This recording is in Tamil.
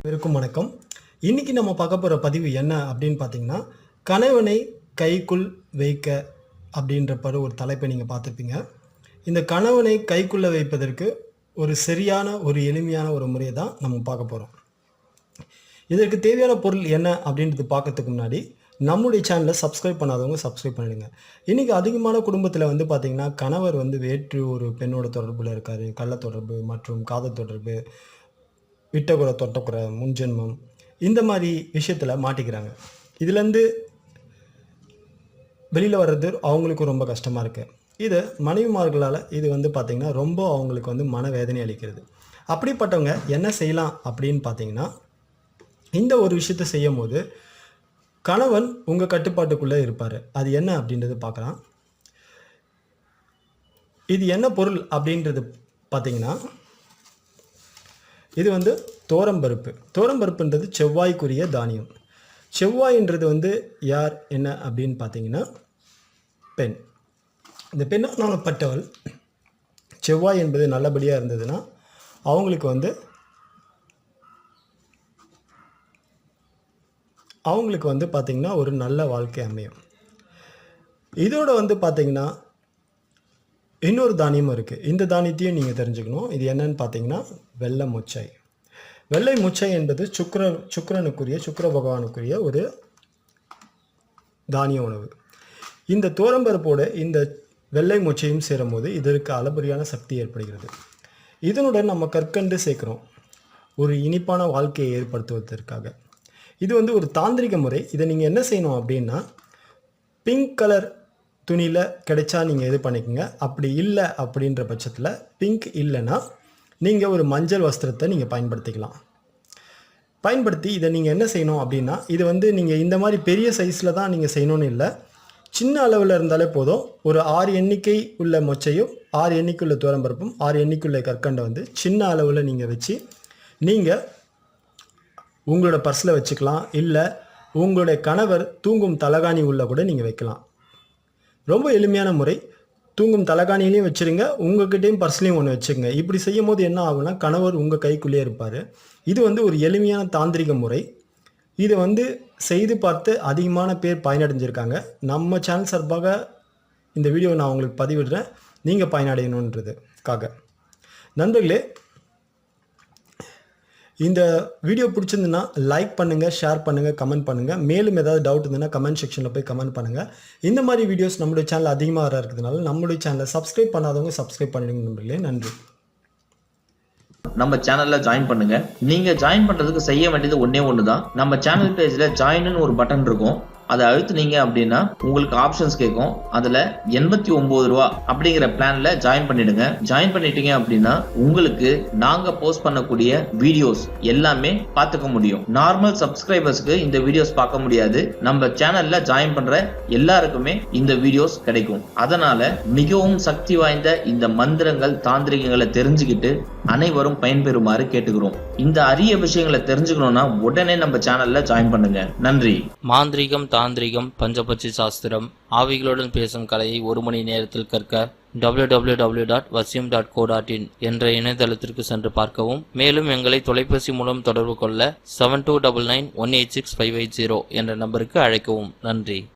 அனைவருக்கும் வணக்கம். இன்னைக்கு நம்ம பார்க்க போகிற பதிவு என்ன அப்படின்னு பார்த்தீங்கன்னா கணவனை கைக்குள் வைக்க அப்படின்ற ஒரு தலைப்பை நீங்கள் பார்த்துருப்பீங்க. இந்த கணவனை கைக்குள்ளே வைப்பதற்கு ஒரு சரியான ஒரு எளிமையான ஒரு முறையை தான் நம்ம பார்க்க போகிறோம் இதற்கு தேவையான பொருள் என்ன அப்படின்றது பார்க்கறதுக்கு முன்னாடி நம்முடைய சேனலை சப்ஸ்கிரைப் பண்ணாதவங்க சப்ஸ்கிரைப் பண்ணிடுங்க. இன்றைக்கி அதிகமான குடும்பத்தில் வந்து பார்த்திங்கன்னா கணவர் வந்து வேற்று ஒரு பெண்ணோட தொடர்பில் இருக்கார். கள்ள தொடர்பு மற்றும் காதல் தொடர்பு விட்டகுறை தொட்டக்குறை முன்ஜென்மம் இந்த மாதிரி விஷயத்தில் மாட்டிக்கிறாங்க. இதுலேருந்து வெளியில் வர்றது அவங்களுக்கும் ரொம்ப கஷ்டமாக இருக்குது இது மனைவிமார்களால் இது வந்து பார்த்திங்கன்னா ரொம்ப அவங்களுக்கு வந்து மனவேதனை அளிக்கிறது. அப்படிப்பட்டவங்க என்ன செய்யலாம் அப்படின்னு பார்த்தீங்கன்னா இந்த ஒரு விஷயத்தை செய்யும் போது கணவன் உங்கள் கட்டுப்பாட்டுக்குள்ளே இருப்பார். அது என்ன அப்படின்றது பார்க்கலாம் இது என்ன பொருள் அப்படின்றது பார்த்தீங்கன்னா இது வந்து தோரம்பருப்பு தோரம்பருப்புன்றது செவ்வாய்க்குரிய தானியம். செவ்வாயின்றது வந்து யார் என்ன அப்படின்னு பார்த்தீங்கன்னா பெண். இந்த பெண்ணானப்பட்டவள் செவ்வாய் என்பது நல்லபடியாக இருந்ததுன்னா அவங்களுக்கு வந்து அவங்களுக்கு வந்து பார்த்திங்கன்னா ஒரு நல்ல வாழ்க்கை அமையும். இதோட வந்து பார்த்திங்கன்னா இன்னொரு தானியமும் இருக்குது இந்த தானியத்தையும் நீங்கள் தெரிஞ்சுக்கணும். இது என்னன்னு பார்த்தீங்கன்னா வெள்ளை முச்சை. வெள்ளை முச்சை என்பது சுக்கர சுக்கரனுக்குரிய சுக்கர பகவானுக்குரிய ஒரு தானிய உணவு. இந்த தோரம்பருப்போடு இந்த வெள்ளை முச்சையும் சேரும்போது இதற்கு அளபரியான சக்தி ஏற்படுகிறது. இதனுடன் நம்ம கற்கண்டு சேர்க்குறோம். ஒரு இனிப்பான வாழ்க்கையை ஏற்படுத்துவதற்காக. இது வந்து ஒரு தாந்திரிக முறை. இதை நீங்கள் என்ன செய்யணும் அப்படின்னா பிங்க் கலர் துணியில் கிடைச்சா நீங்கள் இது பண்ணிக்கோங்க. அப்படி இல்லை அப்படின்ற பட்சத்தில் பிங்க் இல்லைன்னா நீங்கள் ஒரு மஞ்சள் வஸ்திரத்தை நீங்கள் பயன்படுத்திக்கலாம். பயன்படுத்தி இதை நீங்கள் என்ன செய்யணும் அப்படின்னா இது வந்து நீங்கள் இந்த மாதிரி பெரிய சைஸில் தான் நீங்கள் செய்யணும்னு இல்லை. சின்ன அளவில் இருந்தாலே போதும். ஒரு ஆறு எண்ணிக்கை உள்ள மொச்சையும் ஆறு எண்ணிக்கையுள்ள தூரம்பருப்பும் ஆறு எண்ணிக்கையுள்ள கற்கண்டை வந்து சின்ன அளவில் நீங்கள் வச்சு நீங்கள் உங்களோட பர்ஸில் வச்சுக்கலாம். இல்லை உங்களுடைய கணவர் தூங்கும் தலகாணி உள்ள கூட நீங்கள் வைக்கலாம். ரொம்ப எளிமையான முறை. தூங்கும் தலகாணிலையும் வச்சுருங்க. உங்ககிட்டயும் பர்ஸ்லையும் ஒன்று வச்சுருங்க இப்படி செய்யும் போது என்ன ஆகும்னா கணவர் உங்கள் கைக்குள்ளேயே இருப்பார். இது வந்து ஒரு எளிமையான தாந்திரிக முறை. இதை வந்து செய்து பார்த்து அதிகமான பேர் பயனடைஞ்சிருக்காங்க. நம்ம சேனல் சார்பாக இந்த வீடியோ நான் உங்களுக்கு பதிவிடுறேன். நீங்கள் பயனடையணுன்றதுக்காக நண்பர்களே இந்த வீடியோ பிடிச்சிருந்துன்னா லைக் பண்ணுங்கள் ஷேர் பண்ணுங்கள் கமெண்ட் பண்ணுங்கள் மேலும் ஏதாவது டவுட் இருந்ததுன்னா கமெண்ட் செக்ஷனில் போய் கமெண்ட் பண்ணுங்கள் இந்த மாதிரி வீடியோஸ் நம்மளுடைய சேனல் அதிகமாக வர இருக்கிறதுனால நம்மளுடைய சேனலை சப்ஸ்கிரைப் பண்ணாதவங்க சப்ஸ்கிரைப் பண்ணிடுங்க நண்பர்களே. நன்றி. நம்ம சேனல்ல ஜாயின் பண்ணுங்க. நீங்க ஜாயின் பண்றதுக்கு செய்ய வேண்டியது ஒன்னே ஒண்ணுதான். நம்ம சேனல் பேஜ்ல ஜாயின்னு ஒரு பட்டன் இருக்கும். அதை அழுத்துனீங்க அப்படின்னா உங்களுக்கு ஆப்ஷன்ஸ் கேட்கும். அதுல எண்பத்தி ஒன்பது ரூபா அப்படிங்கிற பிளான்ல ஜாயின் பண்ணிடுங்க. ஜாயின் பண்ணிட்டீங்க அப்படின்னா உங்களுக்கு நாங்க போஸ்ட் பண்ணக்கூடிய வீடியோஸ் எல்லாமே பார்த்துக்க முடியும். நார்மல் சப்ஸ்கிரைபர்ஸ்க்கு இந்த வீடியோஸ் பார்க்க முடியாது. நம்ம சேனல்ல ஜாயின் பண்ற எல்லாருக்குமே இந்த வீடியோஸ் கிடைக்கும். அதனால மிகவும் சக்தி வாய்ந்த இந்த மந்திரங்கள் தாந்திரிகங்களை தெரிஞ்சுக்கிட்டு அனைவரும் பயன்பெறுமாறு கேட்டுக்கிறோம். இந்த அரிய விஷயங்களை தெரிஞ்சுக்கணும்னா உடனே நம்ம சேனல்ல ஜாயின் பண்ணுங்க. நன்றி. மாந்திரீகம் தாந்திரிகம் பஞ்சபட்சி சாஸ்திரம் ஆவிகளுடன் பேசும் கலையை ஒரு மணி நேரத்தில் கற்க www.vasyam.co.in dot Vasiyam dot co dot in என்ற இணையதளத்திற்கு சென்று பார்க்கவும். மேலும் எங்களை தொலைபேசி மூலம் தொடர்பு கொள்ள seven two double nine one eight six five eight zero என்ற நம்பருக்கு அழைக்கவும். நன்றி.